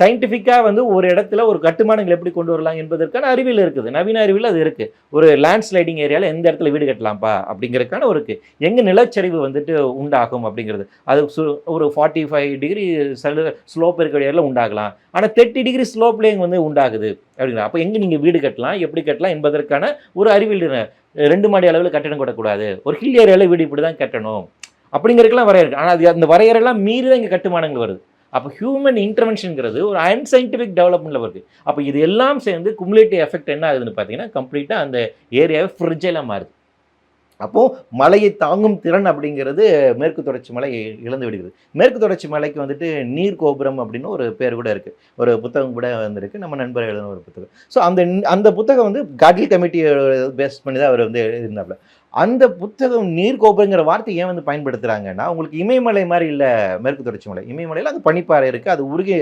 சயின்டிஃபிக்காக வந்து ஒரு இடத்துல ஒரு கட்டுமானங்கள் எப்படி கொண்டு வரலாம் என்பதற்கான அறிவியல் இருக்குது. நவீன அறிவியல் அது இருக்குது ஒரு லேண்ட் ஸ்லைடிங் ஏரியாவில் எந்த இடத்துல வீடு கட்டலாம்ப்பா? அப்படிங்கிறதுக்கான ஒரு இருக்குது எங்கே நிலச்சரிவு வந்துட்டு உண்டாகும் அப்படிங்கிறது. அது சு- ஒரு ஃபார்ட்டி ஃபைவ் டிகிரி ஸ்லோப் இருக்கிற ஏரியாவில் உண்டாகலாம். ஆனால் தேர்ட்டி டிகிரி ஸ்லோப்லேயும் வந்து உண்டாகுது அப்படிங்கிற அப்போ எங்கே நீங்கள் வீடு கட்டலாம் எப்படி கட்டலாம் என்பதற்கான ஒரு அறிவியல் ரெண்டு மாடி அளவில் கட்டணம் கட்டக்கூடாது. ஒரு ஹில் ஏரியாவில் வீடு இப்படி தான் கட்டணும். அப்படிங்கிறதுக்கெல்லாம் வரையறை ஆனால் அது அந்த வரையறைலாம் மீறி தான் இங்கே கட்டுமானங்கள் வருது. அப்போ ஹியூமன் இன்டர்வென்ஷனுங்கிறது ஒரு அன்சைன்டிஃபிக் டெவலப்மெண்ட்டில் வருது. அப்போ இது எல்லாம் சேர்ந்து குமுலேட்டிவ் எஃபெக்ட் என்ன ஆகுதுன்னு பார்த்தீங்கன்னா கம்ப்ளீட்டாக அந்த ஏரியாவை ஃப்ரிட்ஜெல்லாம் மாறுது. அப்போது மலையை தாங்கும் திறன் அப்படிங்கிறது மேற்கு தொடர்ச்சி மலை இழந்து விடுகிறது. மேற்கு தொடர்ச்சி மலைக்கு வந்துட்டு நீர் கோபுரம் அப்படின்னு ஒரு பேர் கூட இருக்குது ஒரு புத்தகம் கூட வந்திருக்கு. நம்ம நண்பர் எழுதின ஒரு புத்தகம். ஸோ அந்த அந்த புத்தகம் வந்து கட்லி கமிட்டியை பேஸ் பண்ணி தான் அவர் வந்து எழுதினாப்புல அந்த புத்தகம் நீர் கோபுரங்கிற வார்த்தை ஏன் வந்து பயன்படுத்துகிறாங்கன்னா உங்களுக்கு இமயமலை மாதிரி இல்லை மேற்கு தொடர்ச்சி மலை. இமயமலையில் அந்த பனிப்பாறை இருக்குது அது உருகி